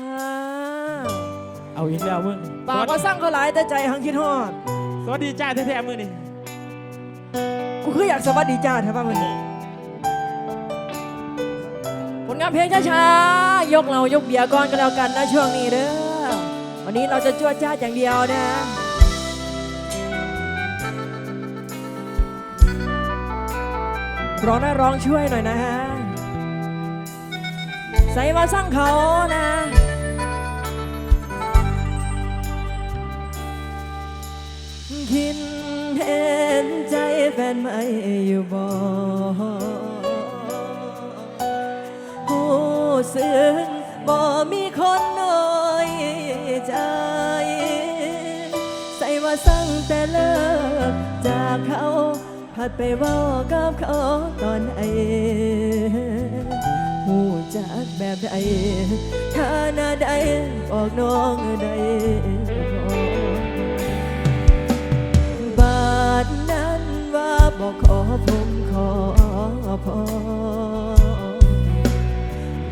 อ่าเอาอีกแล้วมึงปากก็สั่งเขาหลายแต่ใจหังคิดฮอด สวัสดีจ้าแท้ๆมึงนี่กูคืออยากสวัสดีจ้าแท้ป่ะวันนี้ผลงานเพลงช้าๆ ยกเรายกเบียร์ก่อนก็แล้วกันนะช่วงนี้เด้อ วันนี้เราจะจวดจ้าดอย่างเดียวนะร้องนะร้องช่วยหน่อยนะฮะใส่มาสร้างเขานะ คิดเห็นใจแฟนไม่อยู่บ่หูซึ้งบ่มีคนน้อยใจ ใส่ว่าสั่งแต่เลิกจากเขาผัดไปว่ากับเขาตอนไหนหูจากแบบใดถ้าหน้าใดบอกน้องใด บอกขอผมขอพอ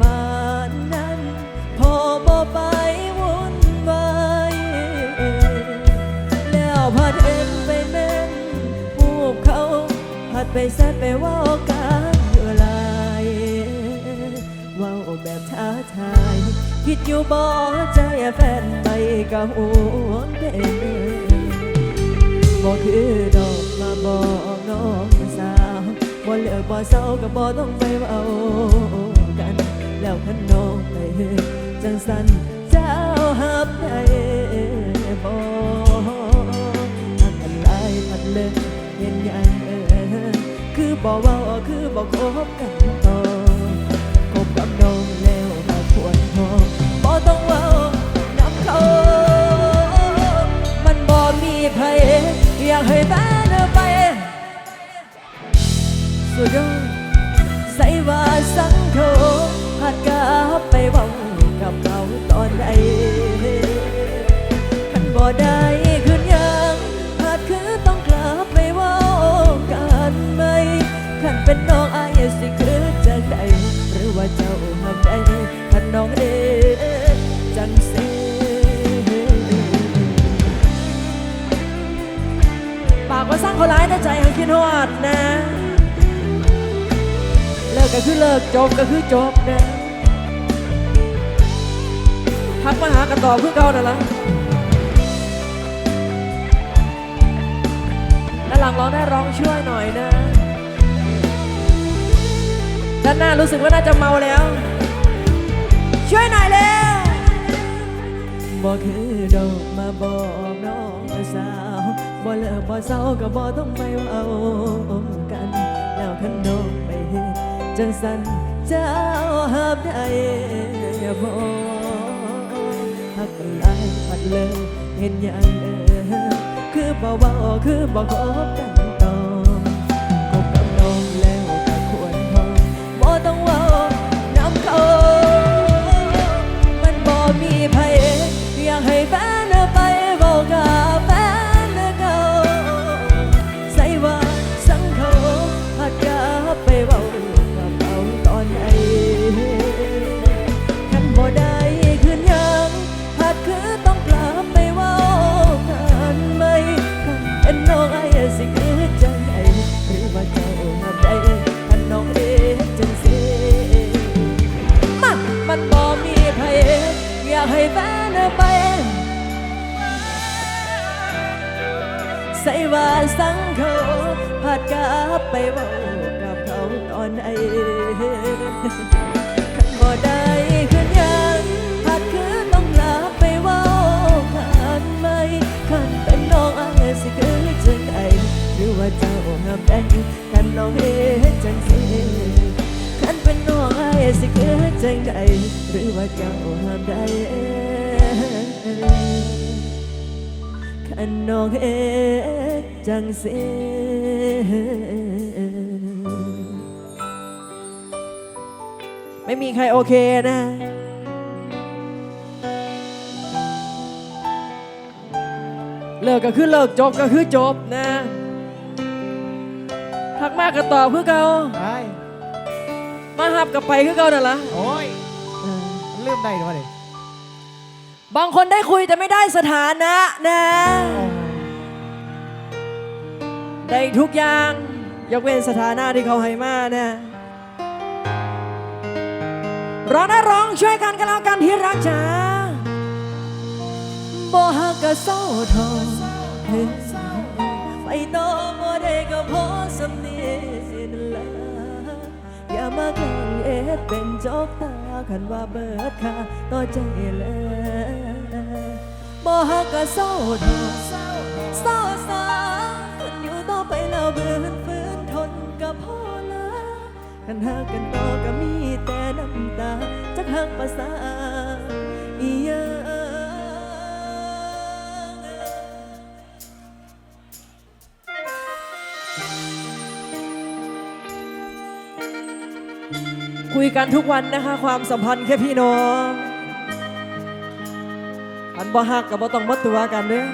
บ้านนั้นพอบ่ไปวุ่นวายแล้วพัดเอ็นไปแม่นผูกเขาพัดไปแซดไปว่ากันเมื่ไรเว่าแบบท้าทาย คิดอยู่บ่ใจแฟนไปกับห่วเด่น บ่คือดอกมาบอกน้องสาวบ่เลิกบ่เศร้าก็บ่ต้องไปเว้ากัน แล้วคันน้องไปจังสันเจ้าหับได้บ่หักกันหลายพัดเลยเห็นยังเออคือบ่เว้าคือบ่คบกันต่อคบกับน้องแล้วมาควรพอบ่ต้องเว้านำเขา อยากให้แฟนไปสุดยอดใส่ว่าสัง แต่ใจให้คิดฮอดนะ เลิกก็คือเลิกจบก็คือจบนะทักมาหากันต่อเพื่อเก่านั่นละแล้วหลังร้องได้ร้องช่วยหน่อยนะ ด้านหน้ารู้สึกว่าน่าจะเมาแล้ว ช่วยหน่อยเร็วบ่คือดอกมาบอกน้องสาว บ่เลิกบ่เศร้าก็บ่ต้องไปเว้ากัน แล้วคันน้องไปเฮ็ดจังสันเจ้าหับได้บ่หักกันหลายปัดเลยเห็นอย่างเออคือบ่เว้าคือบ่คบกันต่อคบกับน้องแล้วก็ควรพอบ่ต้องเว้านำเขา มันบ่มีไผอยากให้แฟ จังสิคันเป็นน้องไอ้สิคือจังใดหรือว่าเจ้าห้ามได้คันน้องเฮ็ดจังสิไม่มีใครโอเคนะเลิกก็คือเลิกจบก็คือจบนะ กมากก็ตอบคือเก่าไอ้มาหับกับไปคือเก่านั่นละโอ้ยเออมันลืมได้หรือเปล่าดิบางคนได้คุยแต่ไม่ได้สถานะนะ ได้ทุกอย่าง ยกเว้นสถานะที่เขาให้มานะร้องนะร้องช่วยกันกันแล้วกันที่รักจ๋าบ่ฮักก็เศร้าทองเฮ้ยไปต่อบ่ได้ก็พอสำเนียนละอย่า มาแกล้งเอ็ดเป็นจอกตาคันว่าเบิดค่าต่อใจเลยบ่ฮักก็เศร้าทองเศร้าสาคนอยู่ต่อไปแล้วเบื่อฝืนทนก็พอละกันหากันต่อก็มีแต่น้ำตาจักหักภาษาอีหยัง คุยกันทุกวันนะคะความสัมพันธ์แค่พี่น้องอันบ่หักกับบ่ต้องมาตัวกันเด้อ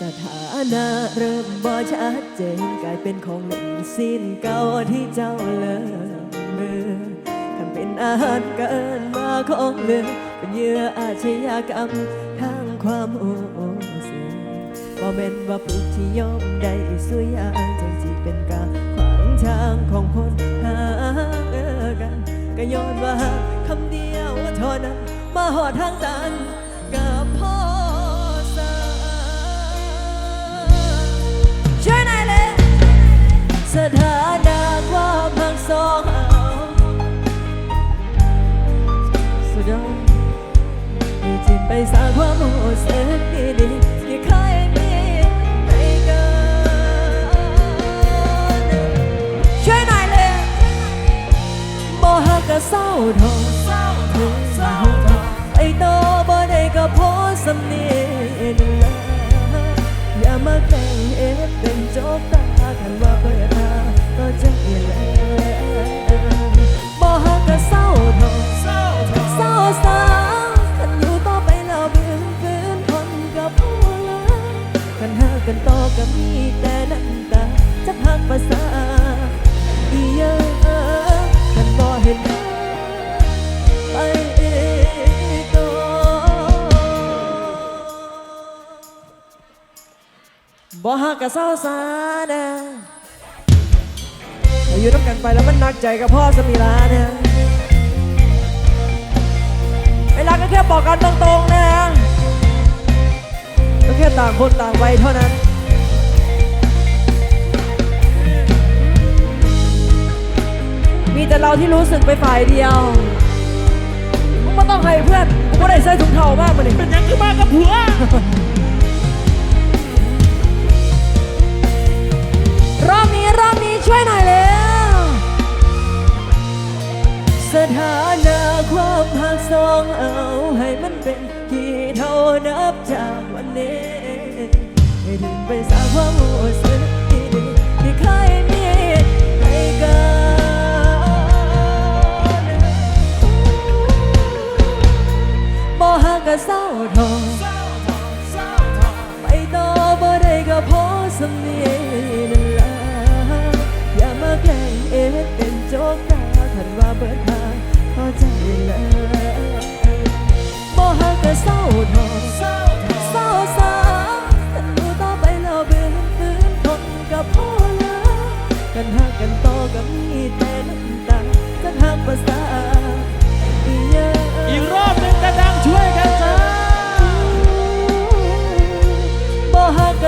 สถานะเริ่มบ่ชัดเจนกลายเป็นของเล่นสิ้นเก่าที่เจ้าเลิกมือทำเป็นอาหารเกินมาของเลือเป็นเยื่ออาชญากรรมทางความโอ้เสียบ่แม่นว่าปลุกที่ยอมได้สวยยางจังที่เป็นกา ทางของคนหากันก็ย้อนว่าคำเดียวเท่านั้นมาหอดทางตันกับพ่อสาช่วยหน่อยเลยสถานะความพังสองเอาสุดยอดให้จิ้มไปสร้างความโหเสกดี เศร้าทองเศร้าทองไอ้โตบ่ได้ก็พอสำเนียนละอย่ามาแกล้งเอ็ดเป็นโจกตากันว่าเปิดทางก็จะเอแล้วบ่ฮักก็เศร้าทองเศร้าทองเศร้าสาคันอยู่ต่อไปแล้วเบื่อฝืนทนก็พอละกันหากันต่อก็มีแต่น้ำตาจะหักภาษาอีหยังกันบ่ บ่ฮักกับเศร้าสานะอายุต้องกันไปแล้วมันหนักใจกับพ่อสมีลาเนี่ยเวลาก็แค่บอกกันตรงๆนะก็แค่ต่างคนต่างวัยเท่านั้นมีแต่เราที่รู้สึกไปฝ่ายเดียวมึงไม่ต้องให้เพื่อนกูไม่ได้ใส่ถุงเท้ามากมาดิเป็นยังคือมากกับผัว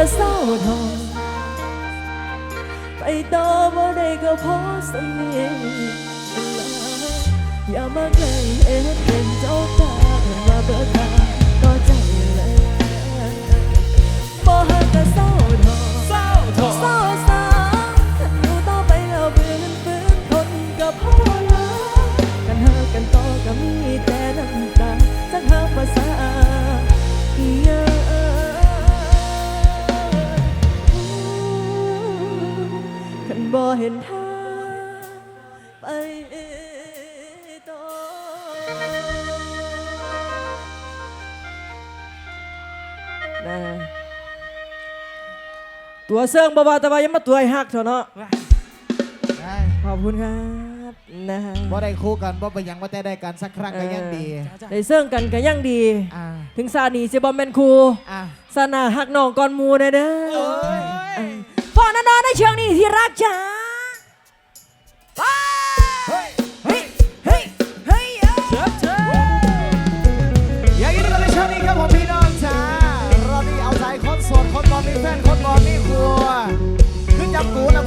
ก็เศร้าทองไปต่อบ่ได้ก็พอสำเนียงอย่ามาเกล้เอ็ดเป็นเจ้าตาเห็นว่าเบิดตาก็ใจเลยบ่ฮักก็เศร้า เห็นทางไปต่อนะตัวเสื่องบ่าวๆแต่ว่ายังมาตัวไอ้หักเถอะเนาะขอบคุณครับนะฮะว่าได้คู่กันว่าไปยังว่าแต่ได้กันสักครั้งก็ยังดีได้เสื่องกันก็ยังดี อ่าถึงซานีสิบอมเป็นครูอ่าสนาหักน้องก่อนหมูนะเด้อเอ้ยเอพ่อนอนๆในเชิงนี้ที่รักจ๋า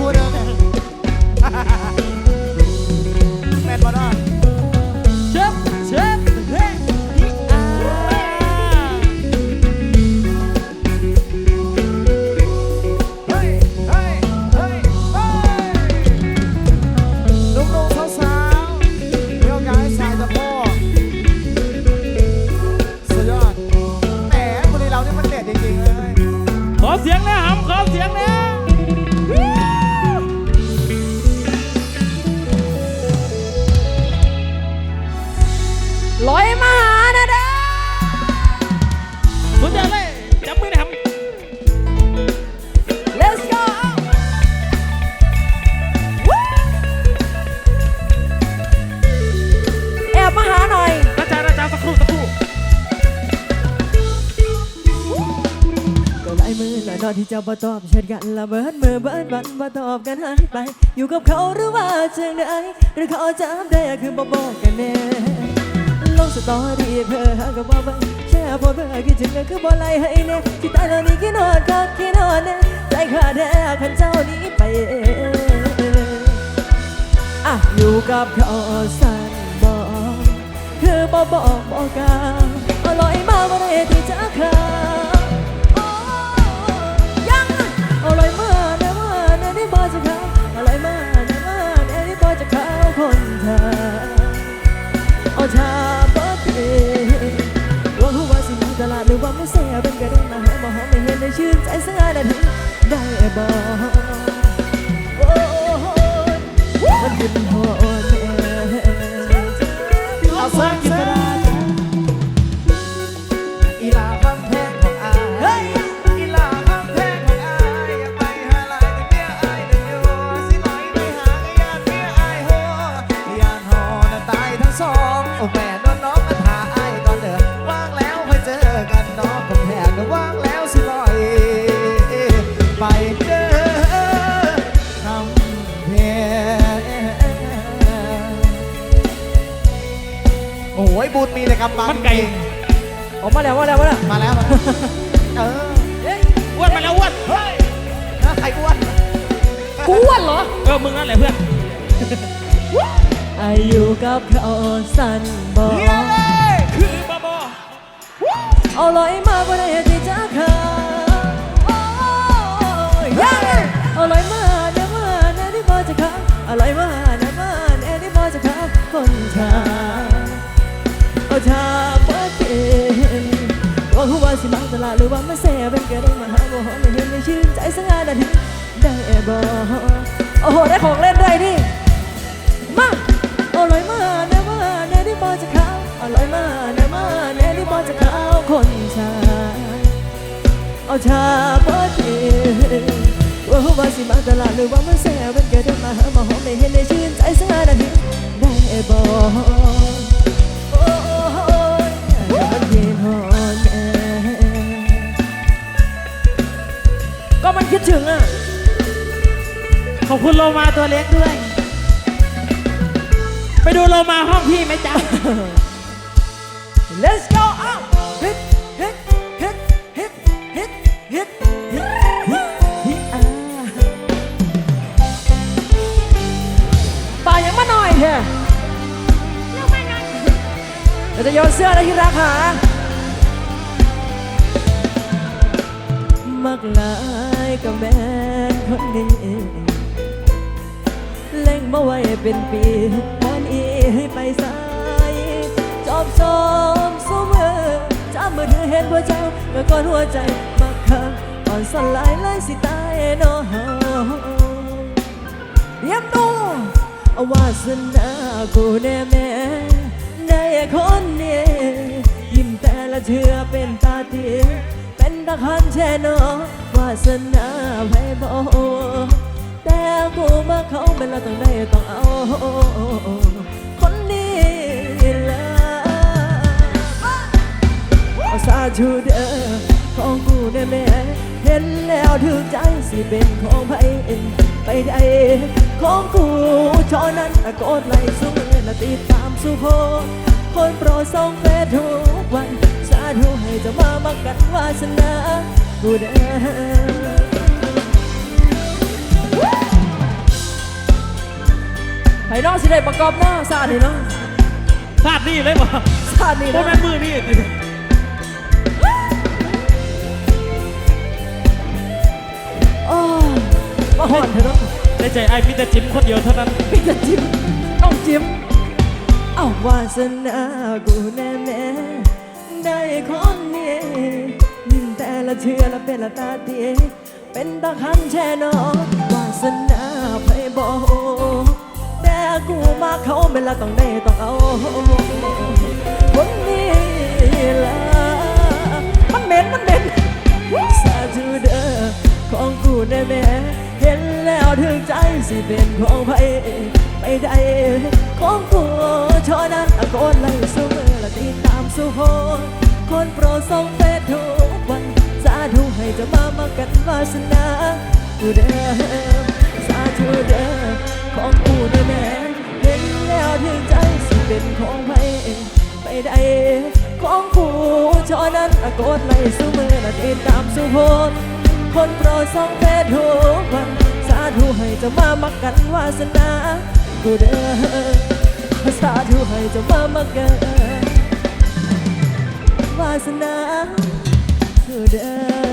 segurando. ลอยมาหานะเด้อสุดยอดเลย จับมือนะห Let's go แอบมาหาหน่อยำอาจารย์อาจารย์สักครู่สักครู่ก็หลายมือหลายนอนที่จะบ่ตอบเช่นกันละเบิดมือเบิดวันบ่ตอบกันหายไป อยู่กับเขาหรือว่าจังใดหรือเขาจำได้คือบ่บอกกันแน่ ลงสตอรี่เพื่อหากับว่าเบิ่งแช่พอเพื่อคิดถึงก็คือบ่ไล่ให้เน่ที่ตายแล้วนี่คิดนอนก็คิดนอนเน่ใจขาดแน่คันเจ้านี้ไปเองอะอยู่กับเขาสั่นบอกคือบ่บอกบอกกัน เป็นกระด้งมาหามาหอมไม่เห็นได้ชื่นใจสักนาทีได้บ่โอ้มันกินหอนเอาเสิร์ฟกินกระดาษอีลาคำแพงของอายเฮ้ยอีลาคำแพงของอายอย่าไปหาลายแต่เมียอายเดินอยู่สิลอยไปหาญาติเมียอายโหญาติหอน่ะตายทั้งสองโอ้แม่ โอ้ยบุญมีแต่กำบังมันไก่จริงออกมาแล้วมาแล้วมาแล้วมาแล้วมาแล้วเอออ้วนมาแล้วอ้วนเฮ้ยถ้าใครอ้วนกูอ้วนเหรอเออมึงนั่นแหละเพื่อนอายุกับเขาสั้นบอกเยี่ยมเลยคือบ้าบอเอาลอยมาบ่ได้ที่จะขาดโอ้ยยังเอาลอยมาเดี๋ยวมาเดี๋ยวที่พอจะขาดเอาลอยมาเดี๋ยวมาเดี๋ยวที่พอจะขาดคนชาเสิมาตลาดหรือว่ามาแซ่เป็นกระเด้งมาหาบ่ไม่เห็นไม่ชื่นใจสักงานนาทีได้บ่โอ้โหได้ของเล่นด้วยนี่มาอาลอยมาเนมาเนที่บอจะข้าเอาลอยมาเนมาเนที่บอจะข้าคนชาเอาชาบอดีว่าหัวสิมาตลาดหรือว่ามันแซ่เป็นเกิดมาหามาหอมไม่เห็นได้ชื่นใจสักนาทีได้บ่โอ้ยอย่ามันเย็น ก็มันคิดถึงอะ ขอบคุณโลมาตัวเล็กด้วย ไปดูโลมาห้องพี่ไหมจ๊ะ Let's go up hit hit hit hit hit hit hit hit hit อ่าป่ายังมาหน่อยเถอะเราจะโยนเสื้ออะไรที่รักหามักหลาย กับแม่นคนนี้เล่งมาไว้เป็นปีวันอีให้ไปสายจอบจอมสมอจำมือถือเห็นว่าเจ้าเมื่อก่อนหัวใจมักคังอ่อนสลายเลยสิตายเนาะเยี่ยมดูเอาวาสนากูแน่แม่ได้คนนี้ยิ้มแต่ละเชื่อเป็นตาเตียเป็นตะคันแช่นาะ วาสนาไพ่บอกแต่แต่กูมาเขาเป็นละต้องได้ต้องเอา คนนี้ละเอาซาชูเด้อของกูได้แม่เห็นแล้วถึงใจสิเป็นของไผเอ็นไปได้ของกูชอนั้นตะโกนไล่สู้และติดตามสู้โพคนโปรดส่งเฟซทุกวัน สาธุให้จะมามักกันวาสนา กูเด้อไห้น้องสิได้ประกอบเนาะสาดนี่เนาะซาดนี่เลยบ่สาดนี่โมเนาะแมนมือนี่สิโอ้ยมาหอนเถอะเนาะในใจไอ้พี่แต่จิ้มคนเดียวเท่านั้นพี่จะจิ้มต้องจิ้มเอาวาสนากูแน่แน่ได้คนนี้ยิ้มแต่ ละเชื่อละเป็นละตาเตียเป็นตาคันแช่นอวาสนาไปบอกแต่กูมาเขาเป็นละต้องได้ต้องเอาคนนี้ละมันเหม็นมันเหม็นสาธุเด้อของกูได้แม่เห็นแล้วถึงใจสิเป็นของไผไปได้ของกูชอนั้นโกนไล่สู้มือและติดตามสู้โพคนโปรดส่งเฟซทุกวัน ธุให้เจะมามากันวาสนากูเด้อสาธุเด้อของกูได้แม่เห็นแล้วถึงใจสิเป็นของไผไปได้ของผู้ชอนั้นตะโกนไล่สู้มือและติดตามสู้พลคนโปรดส่งเพศทุกวันสาธุให้เจะมามักกันวาสนากูเด้อสาธุให้เจะมามักกันวาสนา เด้อ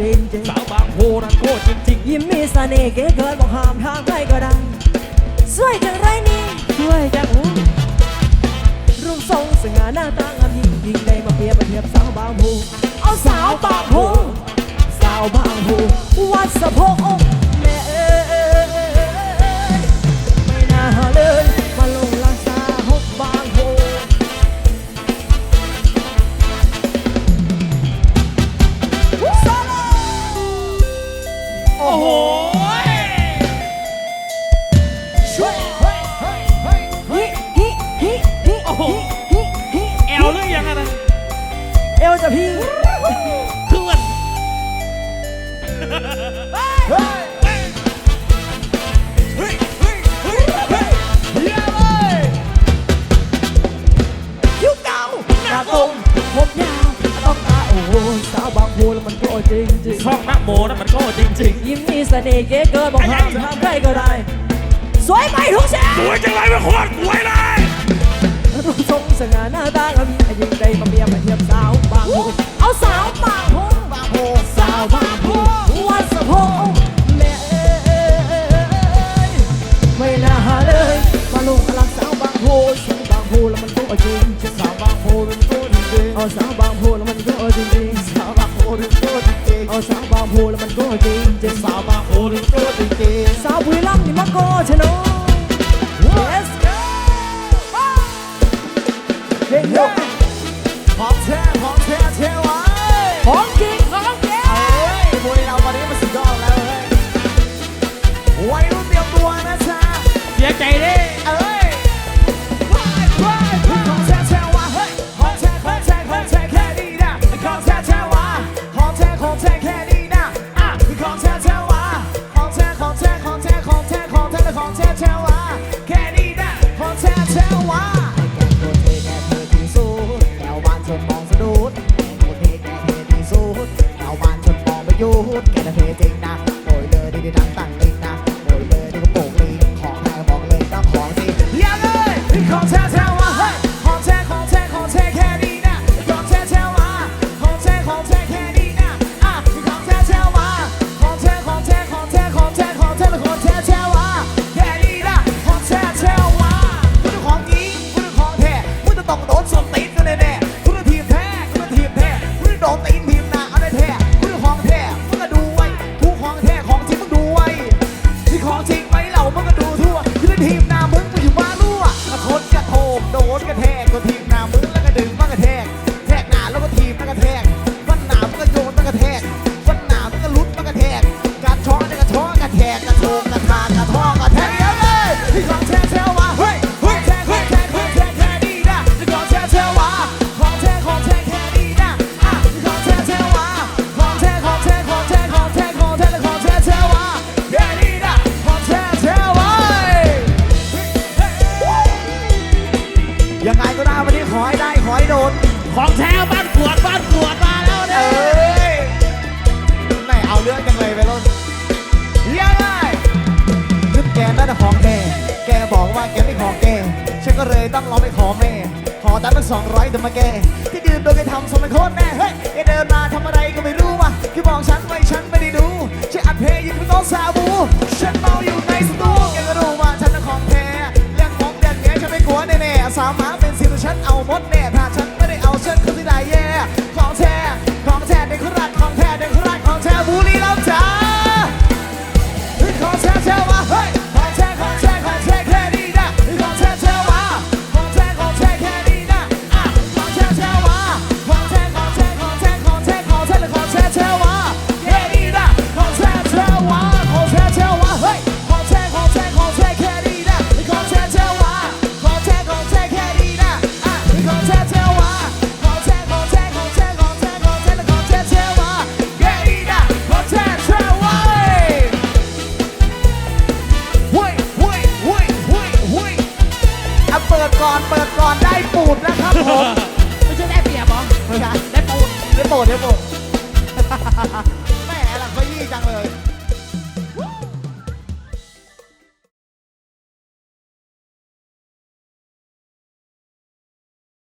จริงจริงสาวบางโพนั้นโหจริงยิ้มมีเสน่ห์เก๋เกินบอกห้ามทาง เอวจะพี่เพื่อนเฮ้ยเฮ้ยเฮ้ยเฮ้ยเฮ้ยเยี่ยมเลยคิ้วเก่าหน้ากลมผมยาวต้องตาโอ้โหสาวบางโพแล้วมันโตจริงจริงช่องนักโมนั้นมันโหจริงยิ้มมีเสน่ห์เก๋เกินบอกห้ามทำใครก็ได้ สวยไปทุกเส้นๆสวยจังเลยเป็นโคตรสวยเลยรูปทรงสง่าหน้าตางามยิ่งใดมาเปรียบเทียบสาวบางโพ เอาสาวบา สองร้อยเดมาแกที่ดื่มโดยไม่ทำสมัยโคตรแน่เฮ้ย